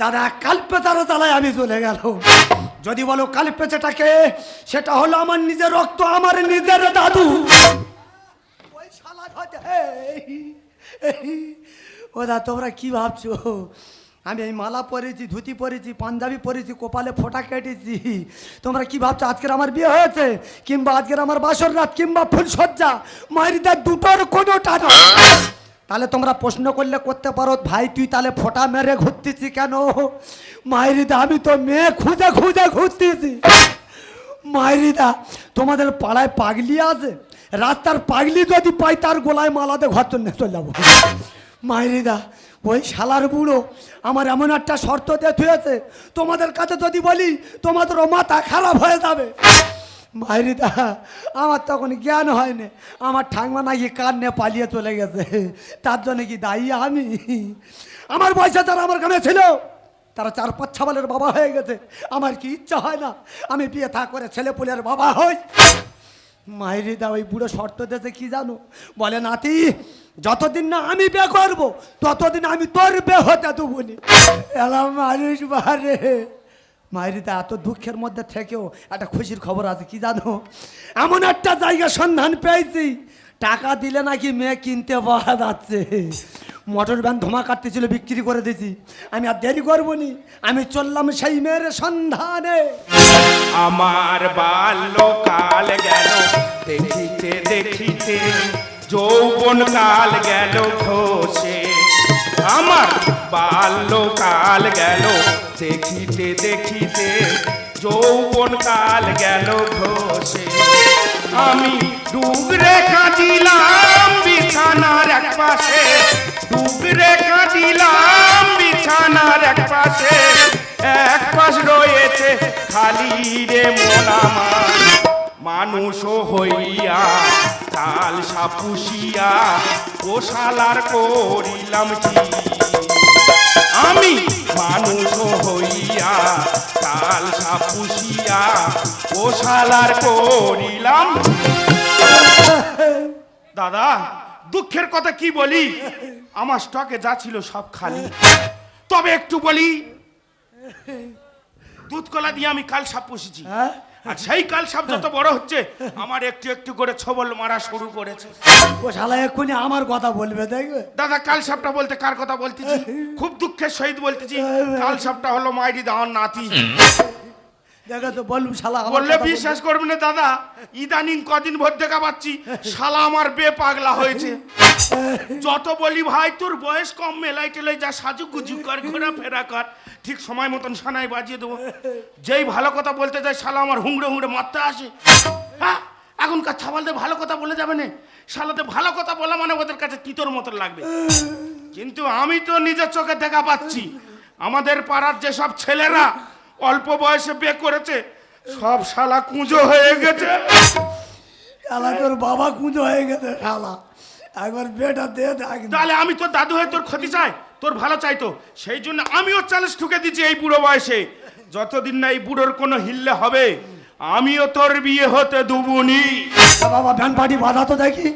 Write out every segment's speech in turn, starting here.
দাদা কালপেচারও চালায় আমি চলে গেল যদি বলো কালপেচাটাকে সেটা হলো আমার নিজের রক্ত, আমার নিজের দাদু। ও দা, তোমরা কি ভাবছ? আমি এই মালা পরেছি, ধুতি পরেছি, পাঞ্জাবি পরেছি, কপালে ফোটা কেটেছি। তোমরা কি ভাবছ, আজকের আমার বিয়ে হয়েছে? কিংবা আজকের আমার বাসর রাত, কিংবা ফুলসজ্জা মায়েরিদের দুটোর কোনোটা না তাহলে তোমরা প্রশ্ন করলে করতে পারো, ভাই, তুই তাহলে ফোঁটা মেরে ঘুরতেছি কেন? মায়েরিদা আমি তো মেয়ে খুঁজে খুঁজে ঘুরতেছি। মায়েরিদা তোমাদের পাড়ায় পাগলি আছে? রাস্তার পাগলি যদি পাই তার গোলায় মালাতে ঘর চলে চলে যাব। মায়েরিদা ওই শালার বুড়ো, আমার এমন একটা শর্ত দিয়ে থুয়েছে। তোমাদের কাছে যদি বলি, তোমাদেরও মাথা খারাপ হয়ে যাবে। মায়েরিদা আমার তখন জ্ঞান হয়নি। আমার ঠাংমা নাকি কান নিয়ে পালিয়ে চলে গেছে। তার জন্য কি দায়ী আমি? আমার বয়সে যারা আমার গ্রামে ছিল, তারা চার পাঁচ ছাবালের বাবা হয়ে গেছে। আমার কি ইচ্ছা হয় না? আমি বিয়ে থা করে ছেলে পুলের বাবা হই। মায়েরি দা, ওই বুড়ো শর্ত দিয়েছে কি জানো? বলে, নাতি, যতদিন না আমি বিয়ে করব, ততদিন আমি তোর বে হতে দেবো মানুষ বারে মায়েরিদা এত দুঃখের মধ্যে থেকেও একটা খুশির খবর আছে, কি জানো? এমন একটা জায়গা সন্ধান পেয়েছি। টাকা দিলে নাকি মেয়ে কিনতে পাওয়া যাচ্ছে। মোটর ভ্যান ধোমা কাটতেছিল, বিক্রি করে দিয়েছি। আমি আর দেরি করব নি আমি চললাম সেই মেয়ের সন্ধানে। আমার বাল্যকাল গেল, দেখিতে দেখিতে যৌবন কাল গেল ঘষে আমার বাল্যকাল গেল দেখিতে দেখিতে যৌবন কাল গেল ঘষে। আমি ডুবরে কাঁদিলাম বিছানার এক পাশে। ডুবরে কাঁদিলাম বিছানার এক পাশে। এক পাশ রয়েছে খালি রে মন আমার। মানুষ হইয়া কাল সাপুষিয়া ও শালার করিলাম কি আমি মানুষ হইয়া কাল সাপুসিয়া ও শালার করিলাম। দাদা, দুঃখের কথা কি বলি? আমার স্টকে যা ছিল সব খালি। তবে একটু বলি দুধ কলা দিয়ে আমি কাল সাপ পুষেছি হ্যাঁ? আর সেই কাল সাপ যত বড় হচ্ছে আমার একটু একটু করে ছবল মারা শুরু করেছে। ও শালা এক্ষুনি আমার কথা বলবে দেখবে দাদা কাল সাপটা বলতে কার কথা বলতেছি? খুব দুঃখের সহিত বলতেছি কাল সাপটা হলো মাইরি দাওয়ার নাতি। দেখো তো বলব শালা বললে। বিশ্বাস করবে না দাদা? ইদানিং কদিন ভর দেখা পাচ্ছি শালা আমার বে পাগলা হয়েছে। যত বলি ভাই তোর বয়স কম মেলাই টেলাই যা সাজু গুজু কর ঘোরা ফেরা কর ঠিক সময় মতন সানাই বাজিয়ে দেবো। যেই ভালো কথা বলতে যায় শালা আমার হুংড়ে হুংড়ে মারতে আসে। হ্যাঁ এখনকার ছাবালদের ভালো কথা বলে যাবে না। শালাতে ভালো কথা বলা মানে ওদের কাছে তিতর মতন লাগবে। কিন্তু আমি তো নিজের চোখে দেখা পাচ্ছি। আমাদের পাড়ার যেসব ছেলেরা অল্প বয়সে বিয়ে করেছে সব শালা কুঁজো হয়ে গেছে। শালা তোর বাবা কুঁজো হয়ে গেছে শালা। একবার বেটা দে তাহলে আমি তোর দাদু হয়ে তোর ক্ষতি চাই? তোর ভালো চাইতো সেই জন্য আমিও চ্যালেঞ্জ ঠুকে দিচ্ছি এই বুড়ো বয়সে। যতদিন না এই বুড়োর কোনো হিল্লে হবে আমিও তোর বিয়ে হতে দুবুনি বাবা ভ্যান পার্টি বাধা তো দেখি।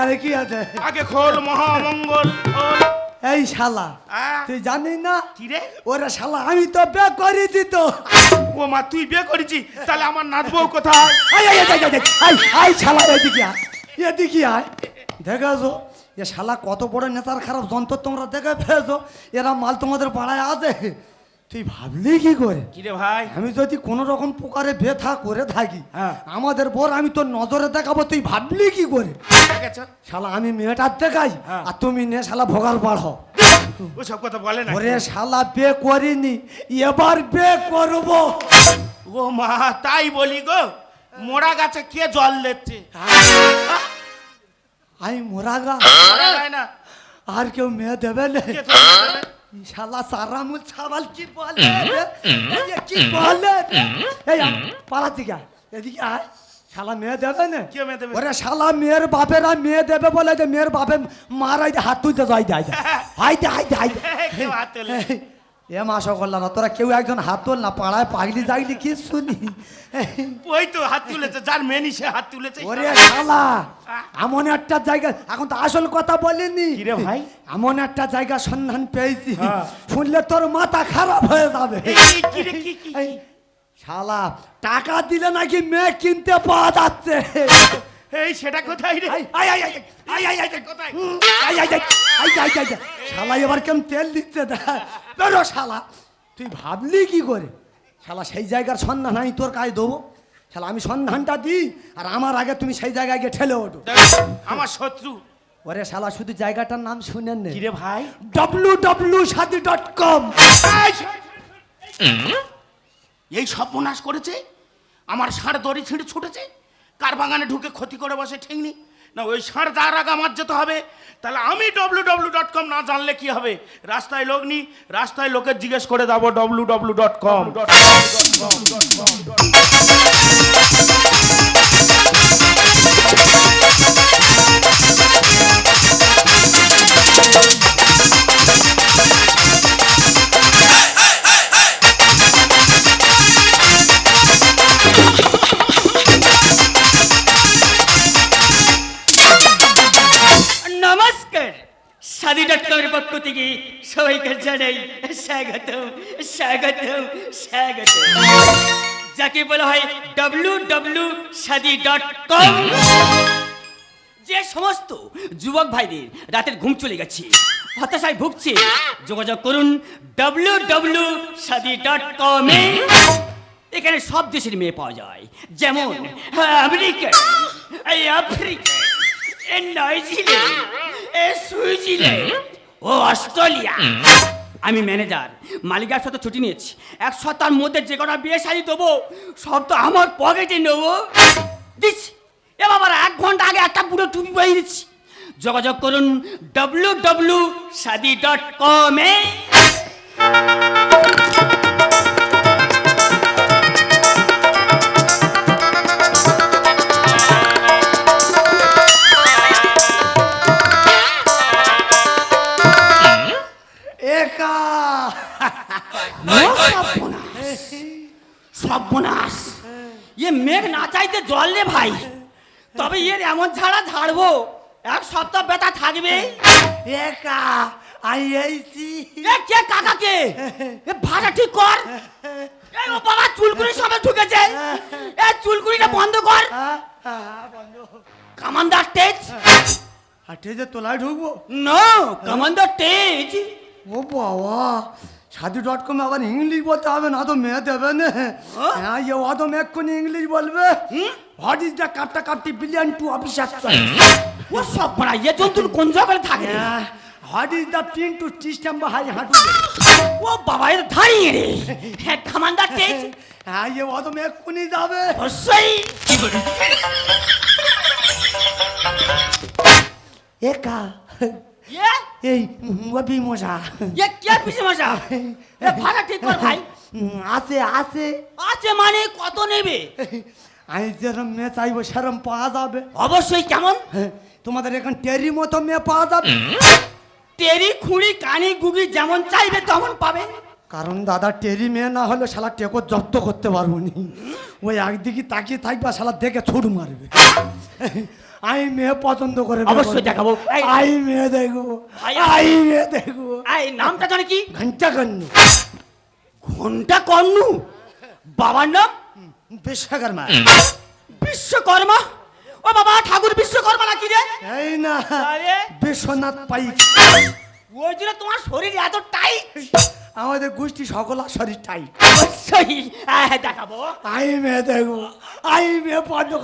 আরে কি আছে? আগে খোল মহামঙ্গল খোল। এই শালা তুই জানিস না? কি রে? ওরা শালা আমি তো বে করেছি তো। ও মা তুই বিয়ে করেছি? তাহলে আমার নাচবো কোথায়? আই আই আই আই আই আই শালা এদিকে আয় এদিকে আয়। দেখাছো এ শালা কত বড় নেতার খারাপ যন্ত্র তোমরা দেখে ফেলেছো এরা মাল তোমাদের পাড়ায় আছে। তুই ভাবলি কি করে? কি রে ভাই? আমি যদি কোনো রকম প্রকারে বেথা করে থাকি হ্যাঁ। আমাদের বর আমি তোর নজরে দেখাবো তুই ভাবলি কি করে? শালা আমি মেয়েটার দেখাই হ্যাঁ। আর তুমি নে শালা ভোগাল বাড়াও ওসব কথা বলে না ওরে শালা বে করিনি এবার বে করব। ও মা তাই বলি গো মোড়া গাছে কে জল দিচ্ছে? আমি মোরাগা মোড়া গায় না। আর কেউ মেয়ে দেবে না। দেবে? শালা সারামুল ছাবাল কি বলে এই কি বলে? এই আ, পালা থেকে আয়। এদিকে আয় শালা মেয়ে দেবে না কে মেয়ে দেবে? ওরে শালা মেয়ের বাপেরা মেয়ে দেবে বলে যে মেয়ের বাপে মারাই হাত তুলতে যাই দেয় হাইতে হাইতে হাইতে কেউ হাত তোলে। এ মাসা করলাম না তোরা কেউ একজন হাত তোল না পাড়ায় পাগলি যাইলি কি শুনি ওই তো হাত তুলেছে যার মেনি সে হাত তুলেছে ওরে শালা এমন একটা জায়গা এখন তো আসল কথা বলিনি রে ভাই এমন একটা জায়গা সন্ধান পেয়েছি শুনলে তোর মাথা খারাপ হয়ে যাবে শালা টাকা দিলে নাকি মেয়ে কিনতে পাওয়া যাচ্ছে এই সেটা কোথায় রে আই আই আই আই আই আই কোথায় আই আই আই আই, আই, আই, আই। শালা এবার কেমন তেল দিচ্ছে। বেরো শালা। তুই ভাবলি কি করে? শালা সেই জায়গার সন্ধান আমি তোর কাছে দেবো। শালা আমি সন্ধানটা দিই আর আমার আগে তুমি সেই জায়গায় গিয়ে ঠেলে ওঠো। আমার শত্রু। ওরে শালা শুধু জায়গাটার নাম শুনেন নে। কিরে ভাই? W W Shaadi dot com. এই, এই সর্বনাশ করেছে? আমার ষাঁড় দড়ি ছিঁড়ে ছুটেছে? কার বাগানে ঢুকে ক্ষতি করে বসে ঠিক নেই না, ওই ষাঁড় যার আগে আমার যেতে হবে। তাহলে আমি ডব্লু ডব্লু ডট কম না জানলে কি হবে? রাস্তায় লোক নি রাস্তায় লোকের জিজ্ঞেস করে যাব ডব্লু ডব্লু ডট কম নমস্কার সাদি ডট কমের পক্ষ থেকে সবাইকে জানাই স্বাগত স্বাগত স্বাগত যাকে বলা হয় W W Shaadi dot com যে সমস্ত যুবক ভাইদের রাতের ঘুম চলে গেছে, হতাশায় ভুগছে, যোগাযোগ করুন ডব্লু ডব্লু সাদি ডট কমে এখানে সব দেশের মেয়ে পাওয়া যায়, যেমন আমেরিকা আফ্রিকা নিউজিল্যান্ড এ সুইজারল্যান্ড ও অস্ট্রেলিয়া। আমি ম্যানেজার মালিকার সাথে ছুটি নিয়েছি। এক সপ্তাহের মধ্যে যে কটা বিয়ে শাড়ি দেবো সব তো আমার পকেটে নেব। দিচ্ছি এ বাবার এক ঘণ্টা আগে একটা পুরো টুপি বয়ে দিচ্ছি। যোগাযোগ করুন ডব্লু ডব্লু সাদি ডট কমে না চাইতে জল রে ভাই। তবে এর এমন ঝাড়া ঝাড়বো এক সপ্তাহ ব্যথা থাকবে। একা আই এইছি এ কে কাকাকে? এ ভাড়া ঠিক কর। এই ও বাবা চুলকুড়ি সবে ঢুকেছে এ চুলকুড়িটা বন্ধ কর। কামান্দার তেজ। হাটে যে তোলায় ঢুকবো? নো কামান্দার তেজ। ও বাবা সাধু ডট কমে আবার ইংলিশ বলতে হবে না তো মেয়ে দেবে না। হ্যাঁ ইয়ে অত এক্ষুনি ইংলিশ বলবে। হোয়াট ইজ দ্য কাপটা কাপটি বিলিয়ন টু অফিসার ও সব বড়া এ জন্তুর কোন জগলে থাকে? What is the pin to system বা হাই হাঁটু? ও বাবা এর দাঁড়িয়ে রে। হ্যাঁ কামান্দার তেজ হ্যাঁ ইয়ে অত এক্ষুনি যাবে। অবশ্যই। একা। ইয়ে এই বি মশা এ কে পিছে মশা এ ভাড়া ঠিক কর ভাই। আছে আছে। আছে মানে কত নেবে? আমি যেরম মেয়ে চাইব সেরম পাওয়া যাবে। অবশ্যই কেমন? হ্যাঁ, তোমাদের এখন টেরি মতো মেয়ে পাওয়া যাবে। টেরি খুঁড়ি কানি গুগি যেমন চাইবে তেমন পাবে। কারণ দাদা টেরি মেয়ে না হলে শালা টেকো জব্দ করতে পারব নি। ওই একদিকে তাকিয়ে থাকবে শালা দেখে ছুট মারবে। আমি মেয়ে পছন্দ করে অবশ্যই দেখাবো। আই মেয়ে দেখব। আই- আই মেয়ে দেখব। এই নামটা জানে কি? ঘণ্টা কন্যু ঘণ্টা কর্ণু বাবার নাম? বিশ্বকর্মা। বিশ্বকর্মা? ও বাবা ঠাকুর বিশ্বকর্মা নাকি রে? এই না? বিশ্বনাথ পাইক। ওই জন্য তোমার শরীর এত টাইট আমাদের গোষ্ঠী সকল শরীর টাই অবশ্যই। দেখাবো। আই মেয়ে দেখব। আই মেয়ে পছন্দ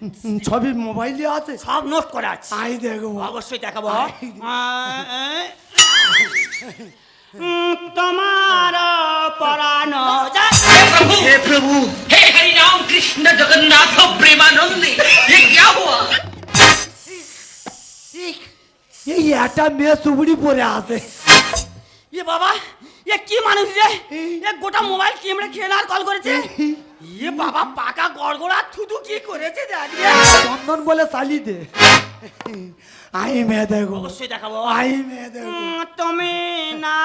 করে Still- আই- এই, উম, ছবি মোবাইলে আছে সব নোট করা আছে আই দেখবো অবশ্যই দেখাবো উম, তোমার পরানো যায় हे प्रभु हे हरि राम कृष्ण जगन्नाथ प्रेमानंदी ये क्या हुआ এই একটা মেয়ে চুবড়ি পরে আছে এ বাবা এ কি মানুষ রে এ গোটা মোবাইল কেমড়ে খেয়ে আর কল করেছে এ বাবা পাকা গড়গড়া থুতু কি করেছে রে। চন্দন বলে চালি দে আই মেয়ে দেখো অবশ্যই দেখাবো আই মেয়ে দেখো তুমি না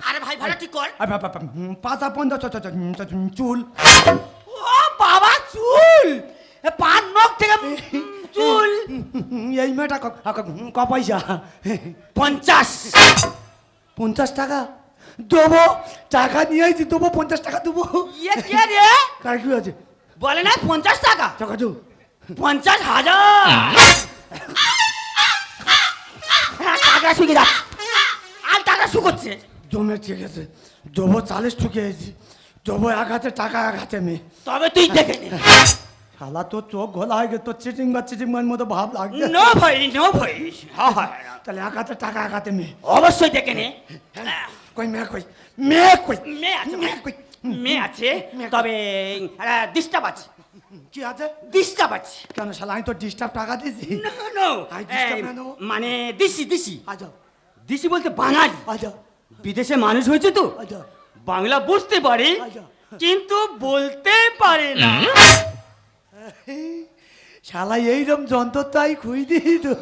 আরে ভাই ভাড়া ঠিক কর পাঁচা পঞ্চাশ চুল ও বাবা চুল পান নখ থেকে চুল এই মেয়েটা ক পয়সা পঞ্চাশ পঞ্চাশ টাকা দেবো টাকা নিয়ে আইছি দেবো পঞ্চাশ টাকা দেবো। ইয়ে কে রে? কার কি আছে বলে না পঞ্চাশ টাকা। টাকা দু পঞ্চাশ হাজার। হ্যাঁ, টাকা শুকে যাচ্ছে আর টাকা শুকোচ্ছে জমে ঠিক আছে। দেবো চালিশ ঠুকে এসেছি দেবো এক হাতে টাকা এক হাতে মেয়ে তবে তুই দেখে নে। শালা তোর চোখ ঘোলা হয়ে গেছে তোর চিটিং বা চিটিং মার মতো ভাব লাগছে। নো ভাই নো ভাই হ্যাঁ হ্যাঁ তাহলে এক হাতে টাকা এক হাতে মেয়ে। অবশ্যই দেখে নে। কই মেয়ে কই? মেয়ে কই? মেয়ে আছে মেয়ে কই? মেয়ে আছে তবে ডিস্টার্ব আছে। কি আছে? ডিস্টার্ব আছে। কেন শালা আমি তো ডিস্টার্ব টাকা disturb না মানে দিশি দিশি আচ্ছা দিশি বলতে বাঙালি। আচ্ছা বিদেশে মানুষ হয়েছে তো। বাংলা বুঝতে পারে। কিন্তু বলতে পারে না। শালা এইরকম যন্ত্র তাই খুই দিই তো।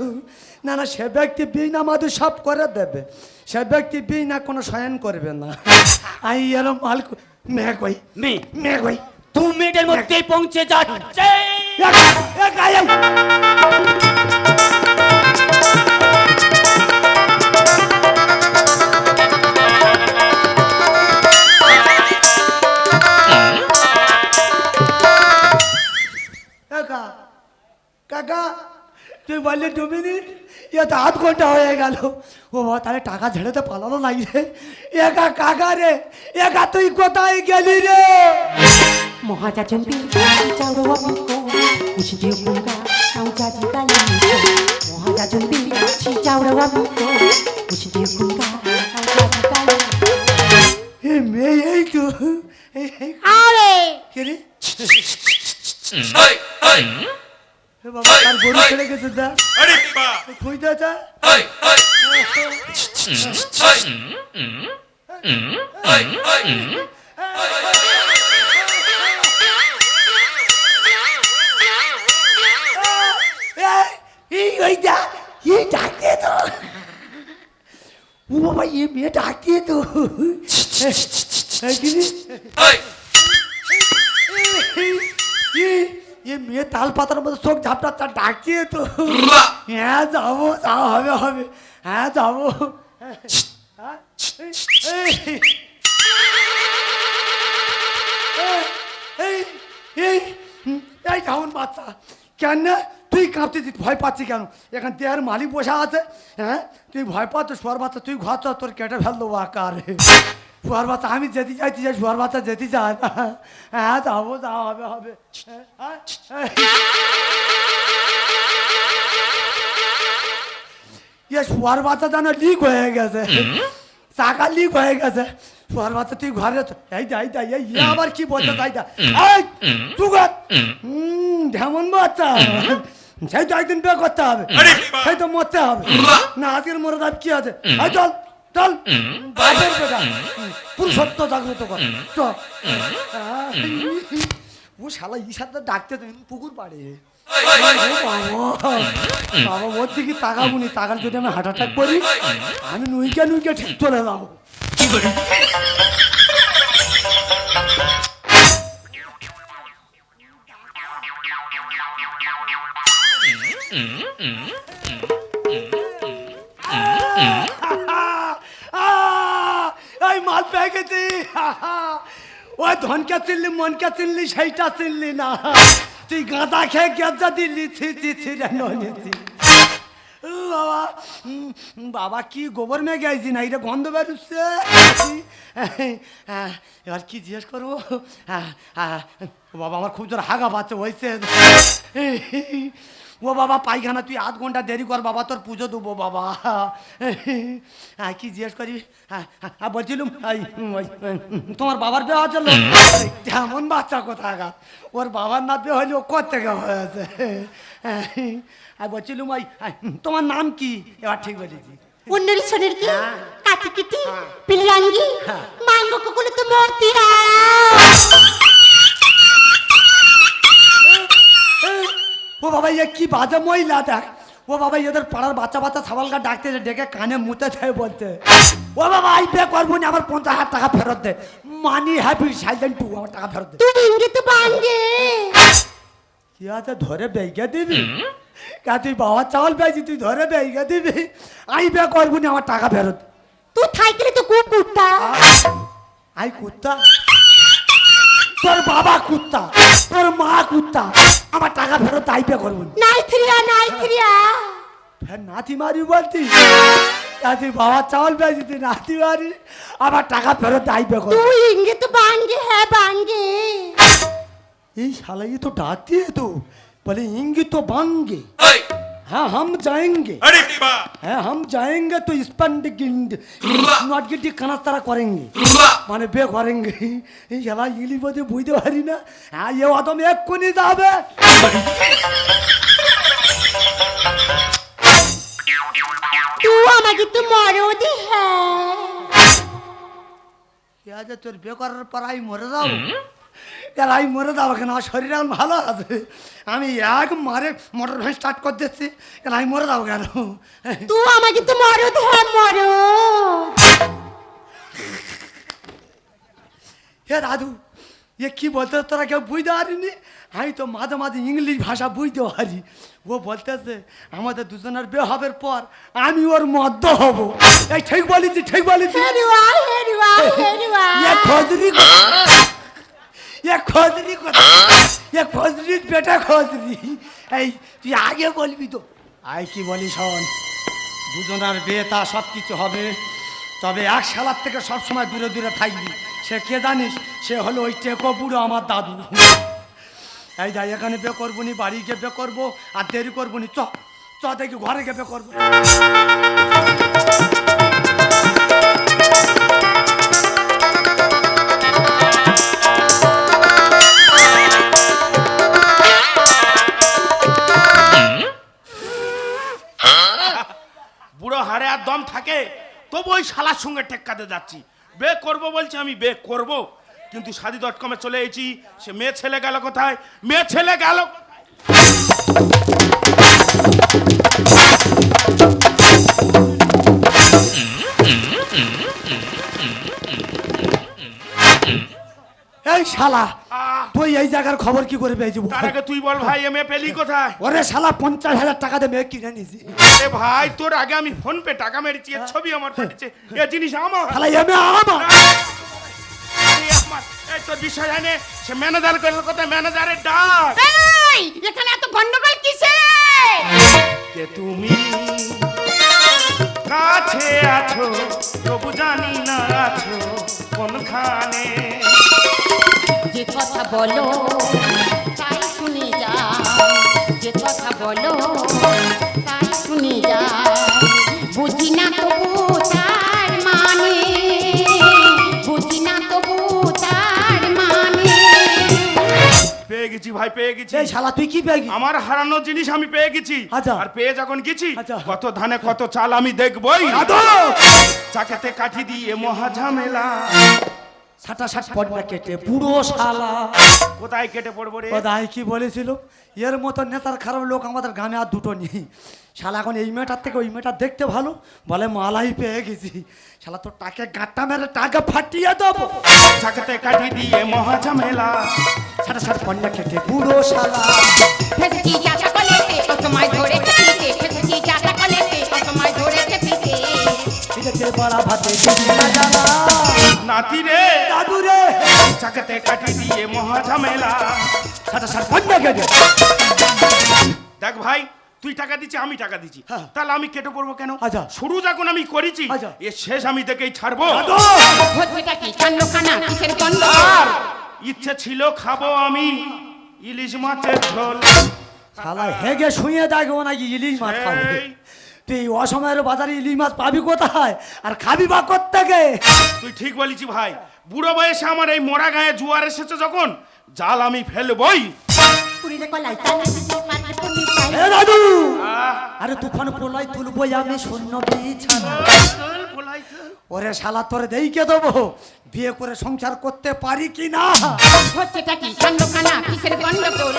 না না সে ব্যক্তি বিনা মাদু সব করে দেবে। সে ব্যক্তি বিনা কোনো শয়ন করবে না। আই এরম মাল কই- মেয়ে কই? মেয়ে। মেয়ে কই? দু মিনিটের মধ্যেই পৌঁছে যাচ্ছে। কাকা তুই বললি দু মিনিট এ তো আধ ঘণ্টা হয়ে গেল ও বাবা তাহলে টাকা ঝেড়ে তো পালানো নাই রে একা কাকা রে একা তুই কোথায় গেলি রে উচিত পুরা আউজা জিগালি এ মেয়ে এই তো আরে কে রে এ বাবা তার গরু ছেড়ে গেছে দা আরে বা কই দা যা। এই ওই দা এই ডাকে তো। ও বাবা এ মেয়ে ডাকে তো। এই রে? এ- মেয়ে তাল পাতার মধ্যে চোখ ঝাপটা ডাকিয়ে তো। হ্যাঁ যাব যাওয়া হবে হবে। হ্যাঁ যাব। এই- কেমন বাচ্চা কেন তুই কাঁপতে তুই ভয় পাচ্ছি কেন? এখান দেহের মালিক বসা আছে হ্যাঁ? তুই ভয় পাচ্ছ শোয়ার বাচ্চা তুই ঘর তোর কেটে ফেল দেবো আকার। শোয়ার বাচ্চা আমি যেতে চাইছি যে শোয়ার বাচ্চা যেতে চায় না। হ্যাঁ যাব যাওয়া হবে হবে। ইয়ে শোয়ার বাচ্চা যেন লিক হয়ে গেছে। চাকা লিক হয়ে গেছে। শোয়ার বাচ্চা তুই ঘরে এই দা এই দা এই আবার কি বলতে চাই দা এই তুগার হুম ঢেমন বাচ্চা। সেই তো একদিন বিয়ে করতে হবে। সেই তো মরতে হবে। না আজকের মরে কি আছে? চল। চল। বাপের বেটা পুরুষত্ব জাগ্রত কর। চল। ও শালা ডাকতে তুমি পুকুর পাড়ে। বাবা। ওর দিকে তাকার যদি আমি হার্ট অ্যাটাক করি আমি নুইকে নুইকে ঠিক চলে যাব! গেছি ওই ধনকে চিনলি, মনকে চিনলি, সেইটা চিনলি না। তুই গাঁদা খেয়ে গেজা দিলি, ছি ছি ছি ও বাবা বাবা, কি গোবর মেয়ে গেছি না? এটা গন্ধ বেরোচ্ছে। এবার কি জিজ্ঞেস করব? বাবা, আমার খুব জোর হাগা পাচ্ছে হয়েছে ও বাবা পায়খানা তুই আধ ঘণ্টা দেরি কর বাবা তোর পুজো দেবো বাবা। হ্যাঁ কি জিজ্ঞেস করি? হ্যাঁ হ্যাঁ, বলছিলুম তোমার বাবার বিয়ে চলো তেমন বাচ্চা কোথাকার? ওর বাবার না বিয়ে হলে ও কোথেকে হয়েছে? আর বলছিলুম ওই তোমার নাম কি? এবার ঠিক বলেছি। উন্নরি সোনের কি? হ্যাঁ। কাটি কিটি পিলিয়াঙ্গি? হ্যাঁ। মাঙ্গ কুকুলে তো মর্তিরা ও বাবা ইয়ে কি বাজে মহিলা দেখ। ও বাবা এদের পাড়ার বাচ্চা বাচ্চা সাবালকা ডাকতে ডেকে কানে মুতে দেয় বলতে। ও বাবা আই করব না আমার পঞ্চাশ হাজার টাকা ফেরত দে। মানি হ্যাপি সাইলেন্ট টু আমার টাকা ফেরত দে। তুই ইঙ্গিত বাঙ্গে কি আছে ধরে বেগে দিবি? কা তুই বাবা চাউল পেয়েছি তুই ধরে বেগে দিবি? আই করব না আমার টাকা ফেরত। তুই থাইকলে তো কুকুরটা। আই কুত্তা। তোর বাবা কুত্তা তোর মা কুত্তা আমার টাকা ফেরত আইপে করব নাই থ্রিয়া নাই থ্রিয়া ফের নাতি মারি বলতি? নাতি বাবা চাউল বেজি দি নাতি মারি আমার টাকা ফেরত আইপে কর তুই ইঙ্গিত বাঙ্গে হ্যাঁ বাঙ্গে। এই শালাই তো ডাকতে তো বলে ইঙ্গিত এই हाँ हम जाएंगे। अरे हाँ हम जाएंगे तो स्पंड गिंड नॉट गिटी खाना तारा करेंगे। মানে বে করেঙ্গে এলা ইলি বোধে বুঝতে পারি না হ্যাঁ এ অদম এক্ষুনি যাবে আমাকে তো মরেও দি হ্যাঁ তোর বে করার পর আমি মরে যাব কেন আমি মরে যাব কেন? আমার শরীর এখন ভালো আছে। আমি এক মারে মোটর ভ্যান স্টার্ট করে দিচ্ছি। কেন আমি মরে যাব কেন? তুই আমাকে তো মরদ হ্যাঁ মরদ হে দাদু এ কি বলতে তোরা কেউ বুঝতে পারিনি? আমি তো মাঝে মাঝে ইংলিশ ভাষা বুঝতে পারি। ও বলতেছে আমাদের দুজনের বিয়ে হবার পর আমি ওর মদ্য হব। এই ঠিক বলেছি ঠিক বলেছি। এ খোঁজরি কথা এ খোঁজরি বেটা খোঁজরি। এই তুই আগে বলবি তো। আই কি বলি শোন দুজনার বিয়ে তা সব কিছু হবে তবে এক সালার থেকে সব সময় দূরে দূরে থাকবি। সে কে জানিস সে হলো ওই টেকো বুড়ো আমার দাদু। এই যাই এখানে বে করব নি বাড়ি গিয়ে বে করব আর দেরি করব নি চ চ দেখি ঘরে গিয়ে বে করব। তবু ওই শালার সঙ্গে টেক্কাতে যাচ্ছি। বে করব বলছি, আমি বে করব। কিন্তু সাদি ডট কমে চলে এসেছি। সে মেয়ে ছেলে গেল কোথায়? মেয়ে ছেলে গেল এই শালা আহ, তুই এই জায়গার খবর কি করে পেয়েছি? তার আগে তুই বল ভাই এ মেয়ে পেলি কোথায়? ওরে শালা পঞ্চাশ হাজার টাকা দিয়ে মেয়ে কিনে নিয়েছি। এ ভাই তোর আগে আমি ফোন পে টাকা মেরেছি এর ছবি আমার পাঠিয়েছে এ জিনিস আমার। শালা আমার। এই তোর বিষয় জানে সে ম্যানেজার করল কোথায়? ম্যানেজারের ডাক। এই এখানে এত গন্ডগোল কিসে? কে তুমি? কাছে আছো তবু জানি না আছো কোনখানে? যে কথা বলো তাই শুনে যা যে কথা বলো তাই শুনে যা বুঝি না তবু তার মানে বুঝি না তবু তার মানে পেয়ে গেছি ভাই পেয়ে গেছি এই শালা তুই কি পেয়ে গেছিস? আমার হারানো জিনিস আমি পেয়ে গেছি আচ্ছা। আর পেয়ে যখন গেছি আচ্ছা। কত ধানে কত চাল আমি দেখবই! চাকাতে কাঠি দিয়ে মহা ঝামেলা সাটা সাট পটনা কেটে পুরো শালা। কোথায় কেটে পড়ব রে? কোথায় কি বলেছিল? এর মতো নেতার খারাপ লোক আমাদের গ্রামে আর দুটো নেই। শালা এখন এই মেয়েটার থেকে ওই মেয়েটা দেখতে ভালো। বলে মালাই পেয়ে গেছি। শালা তোর টাকে গাঁটটা মেরে টাকে ফাটিয়ে দেবো। চাকাতে কাঠি দিয়ে মহা ঝামেলা সাটা সাট পটনা কেটে পুরো শালা। তোমায় ধরে। এটাতে বড়া ভাতে দিবি না জ্বালা। নাতি রে। দাদু রে। চাকাতে কাঠি দিয়ে মহা ঝামেলা। সাট পটনা দেখ ভাই তুই টাকা দিচ্ছি আমি টাকা দিচ্ছি। হ্যাঁ। তাহলে আমি কেটে পড়ব কেন? আচ্ছা। শুরু যখন আমি করেছি আচ্ছা। এ শেষ আমি দেখেই ছাড়বো। দাদু হচ্ছেটা কি? কাণ্ড খানা কিসের গন্ধ? আর ইচ্ছে ছিল খাব আমি ইলিশ মাছের ঝোল। শালা হেগে শুয়ে দেখব নাকি ইলিশ মাছ খাবে। তুই এই অসময়ের বাজারে ইলিশ মাছ পাবি কোথায়? আর খাবি বা কোত্থেকে? তুই ঠিক বলেছি ভাই। বুড়ো বয়সে আমার এই মোড়া গায়ে জুয়ার এসেছে যখন জাল আমি ফেলবই। দাদু আরে তুফান পোলাই তুলবো আমি শূন্য বিছানা। ওরে শালা তোরে দেইকে দেবো। বিয়ে করে সংসার করতে পারি কি না? হচ্ছেটা কি? কান্ডখানা কিসের গন্ডগোল?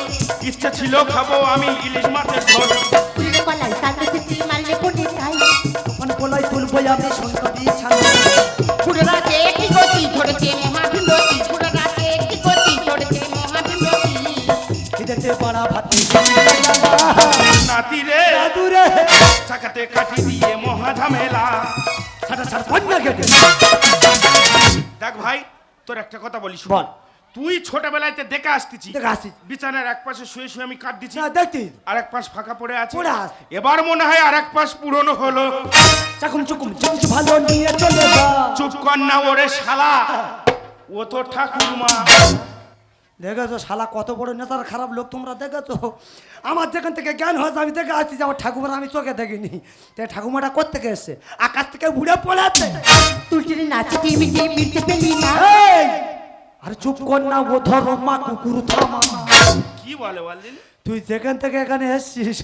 ইচ্ছে ছিল খাব আমি ইলিশ মাছের ঝোল। কলাই তালে সিটি মারলে পুরি চাই। তুফান পোলাই তুলবো আমি শূন্য বিছানা পুরো রাতে একটি গতি ধরেছে মহাভিন্দতি পুরো রাতে একটি গতি ধরেছে মহাভিন্দতি খিদেতে পাড়া ভাতে নাতি রে দাদু রে। চাকাতে কাটি দিয়ে মহা ঝামেলা। সাটা সাটা কন্যা কেটে দেখ ভাই তোর একটা কথা বলি শোন। বল। তুই ছোটবেলাতে দেখে আসতেছি। দেখে আসতেছি। বিছানার এক পাশে শুয়ে শুয়ে আমি কাট দিচ্ছি না দেখতি আর এক পাশ ফাঁকা পড়ে আছে। পড়ে আছে। এবার মনে হয় আর এক পাশ পুরনো হলো। চাকুম চুকুম চুকুম ভালো নিয়ে চলে যা। চুপ কর না ওরে শালা। ও তো ঠাকুরমা। দেখেছ শালা কত বড় নেতার খারাপ লোক তোমরা দেখেছ? আমার যেখান থেকে জ্ঞান হয়েছে আমি দেখে আসছি যে আমার ঠাকুমার আমি চোখে দেখিনি। তাই ঠাকুমাটা কোথেকে এসছে? আকাশ থেকে ঘুরে পড়েছে। তুলটির নাচটি মিটি মিটতে পেলি না এই! আরে চুপ কর না ও ধরো মা কুকুর থামা কি বলে বললেন তুই যেখান থেকে এখানে এসছিস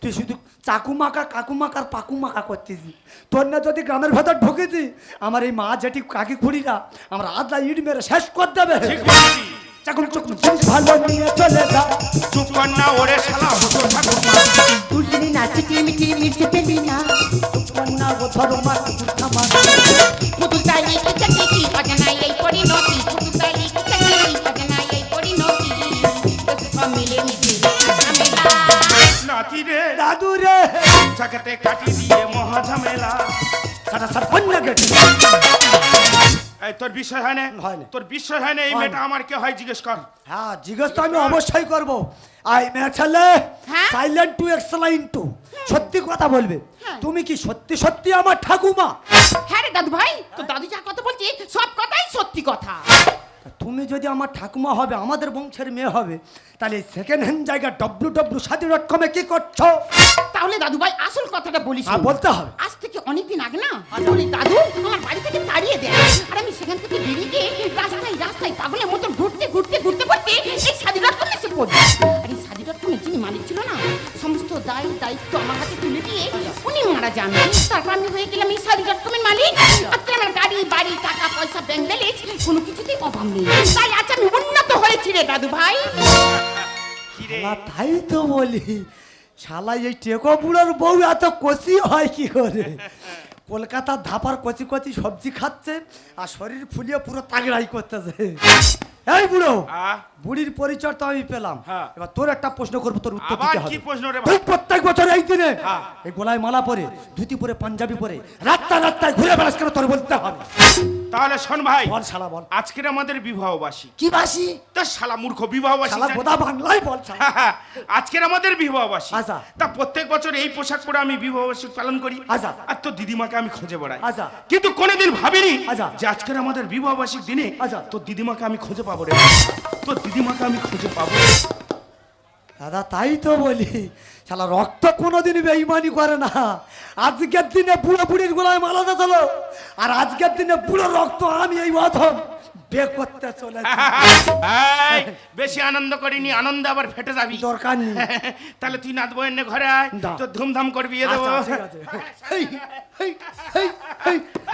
তুই শুধু চাকু মাকা কাকু মাকার পাকু মাকা করতেছি তোর না যদি গ্রামের ভেতর ঢুকেছি আমার এই মা জেঠি কাকি খুঁড়িরা আমার আদা ইট মেরে শেষ করে দেবে। চাকুম চুকুম চুপ ভালো নিয়ে চলে যা। চুপ কর না ওরে শালা। ও তো ঠাকুরমা তুলটির নাচটি মিটি মিটতে পেলি না। চুপ কর না ও ধরো বিষয় হয় না? হয় না। তোর বিষয় হয় না? এই মেয়েটা আমার কে হয় জিজ্ঞেস কর। হ্যাঁ জিজ্ঞেস তো আমি অবশ্যই করব। আই মেয়ে ছেলে হ্যাঁ? সাইলেন্ট টু এক্সলাইন টু সত্যি কথা বলবে। হ্যাঁ। তুমি কি সত্যি সত্যি আমার ঠাকুমা? হ্যাঁ রে দাদু ভাই তো দাদু যা কথা বলছে সব কথাই সত্যি কথা। তুমি যদি আমার ঠাকুমা হবে আমাদের বংশের মেয়ে হবে তাহলে সেকেন্ড হ্যান্ড জায়গা ডব্লু ডব্লু সাদি ডট কমে কি করছ? তাহলে দাদু ভাই আসল কথাটা বলিস হ্যাঁ, বলতে হবে। আজ থেকে অনেকদিন ওই দাদু, আমার বাড়ি থেকে তাড়িয়ে দেয় আর আমি সেখান থেকে বেরিয়ে গিয়ে রাস্তায় রাস্তায় পাগলের মতন ঘুরতে ঘুরতে ঘুরতে ঘুরতে এই সাদি ডট এসে পড়ি আর এই সাদি ডট যিনি মালিক ছিল না, সমস্ত দায়, দায়িত্ব আমার হাতে তুলে দিয়ে উনি মারা যান। তারপর আমি হয়ে গেলাম এই সাদি ডট মালিক। আজকে আমার গাড়ি, বাড়ি, টাকা, পয়সা ব্যাংক ব্যালেন্স কোনো কিছুতেই অভাব নেই। তাই আজ আমি উন্নত হয়েছি রে দাদু ভাই। তাই তো বলি। শালা, এই টেকো বুড়োর বউ এত কচি হয় কি করে? কলকাতার ধাপার কচি কচি সবজি খাচ্ছে আর শরীর ফুলিয়ে পুরো তাগড়াই করতেছে। এই বুড়ো! আহ, বুড়ির পরিচয় তো আমি পেলাম হ্যাঁ। এবার তোর একটা প্রশ্ন করব তোর উত্তর দিতে হবে তুই প্রত্যেক বছর এই দিনে হ্যাঁ। এই গোলায় মালা পরে ধুতি পরে পাঞ্জাবি পরে রাত্তা রাত্তায় ঘুরে বেড়াস কেন তোর বলতে হবে তাহলে শোন ভাই বল শালা বল আজকের আমাদের বিবাহবাসী কি বাসি তা শালা মূর্খ বিবাহবাসী শালা বোদা বাংলায় বল শালা। আজকের আমাদের বিবাহবাসী আচ্ছা। তা প্রত্যেক বছর এই পোশাক পরে আমি বিবাহবাসী পালন করি আচ্ছা। আর তোর দিদিমাকে আমি খুঁজে বেড়াই আচ্ছা। কিন্তু কোনোদিন ভাবিনি আচ্ছা। যে আজকের আমাদের বিবাহবাসীর দিনে আচ্ছা। তোর দিদিমাকে আমি খুঁজে পাবো রে তোর দিদিমাকে আমি খুঁজে পাবো। দাদা তাই তো বলি। শালা রক্ত কোনোদিন বেইমানি করে না। আজকের দিনে বুড়ো বুড়ির গোলায় মালা দিল আর আজকের দিনে বুড়ো রক্ত আমি এই অধম বে করতে এই, বেশি আনন্দ করিনি আনন্দ আবার ফেটে যাবি। দরকার নেই। তাহলে তুই নাথ বইয়ের ঘরে আয় দা। তো ধুমধাম করে বিয়ে দেবো।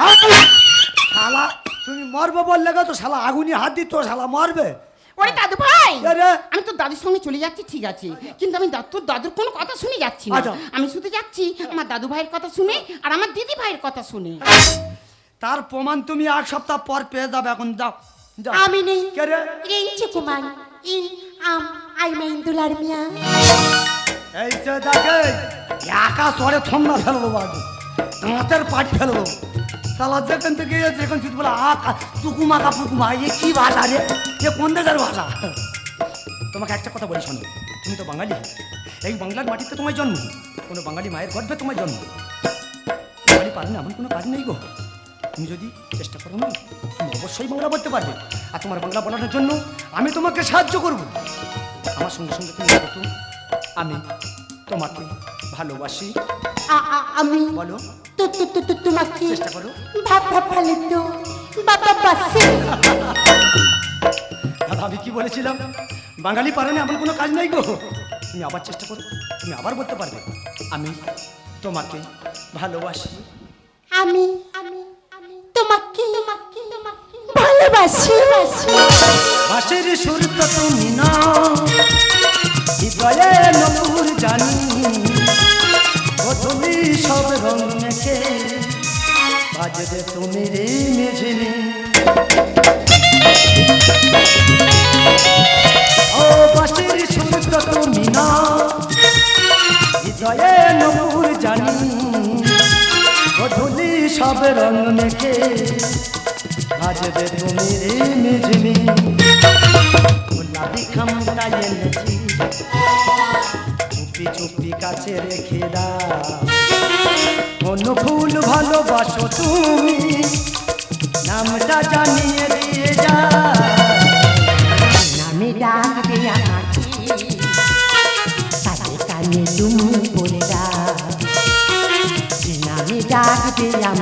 আচ্ছা! শালা তুমি মরবে বললে গো তো শালা আগুনি হাত দিত শালা মরবে? ওরে দাদু ভাই এ আমি তোর দাদুর সঙ্গে চলে যাচ্ছি ঠিক আছে। কিন্তু আমি দা- তোর দাদুর কোনো কথা শুনে যাচ্ছি না। আচ্ছা। আমি শুধু যাচ্ছি আমার দাদু ভাইয়ের কথা শুনে আর আমার দিদি ভাইয়ের কথা শুনে। তার প্রমাণ তুমি এক সপ্তাহ পর পেয়ে যাবে এখন যাও যাও। আমি নেই। কে রে? রেঞ্চে কুমার ইন আম আই মাইন দুলার মিয়া। এই যে দেখে একা সরে থমনা ফেলব বাবু। দাঁতের পাটি ফেলব শালা যেখান থেকে এ যেখান থেকে বলে আকা চুকুমা কা পুকুমা এ কি ভাষা রে এ কোন দেশের ভাষা তোমাকে একটা কথা বলি শোনো তুমি তো বাঙালি এই বাংলার মাটিতে তোমার জন্ম কোনো বাঙালি মায়ের গর্ভে তোমার জন্ম বাঙালি পারে না এমন কোনো কাজ নেই গো তুমি যদি চেষ্টা করো না তুমি অবশ্যই বাংলা বলতে পারবে আর তোমার বাংলা বলানোর জন্য আমি তোমাকে সাহায্য করব আমার সঙ্গে সঙ্গে তুমি আমি তোমাকে ভালোবাসি। আমি। বলো। তো তো তো তো তোমাকে চেষ্টা করো। ভাব ভাব ভালো তো। বাবা বাসি। দাদা আমি কি বলেছিলাম? বাঙালি পারে না এমন কোনো কাজ নাই গো। তুমি আবার চেষ্টা করো তুমি আবার বলতে পারবে। আমি তোমাকে ভালোবাসি। আমি তোমাকে ভালোবাসি। বাসের সুর তো তুমি না হৃদয়ে নপুর জানি। তুমি সব রং মেখে বাজবে তুমি রে মেঝে ও বাসের সুর তো তুমি না, হৃদয়ে নপুর জানি। তুমি সব রং মেখে বাজবে তুমি রে মেঝে গোলাপি খামটা এনেছি চুপি চুপি কাছে রেখে দাও। অন্য ফুল ভালোবাসো তুমি, নামটা জানিয়ে দিয়ে যা নামে ডাকবে আমাকে তুমি বলে দাও। নামে ডাকবে আমাকে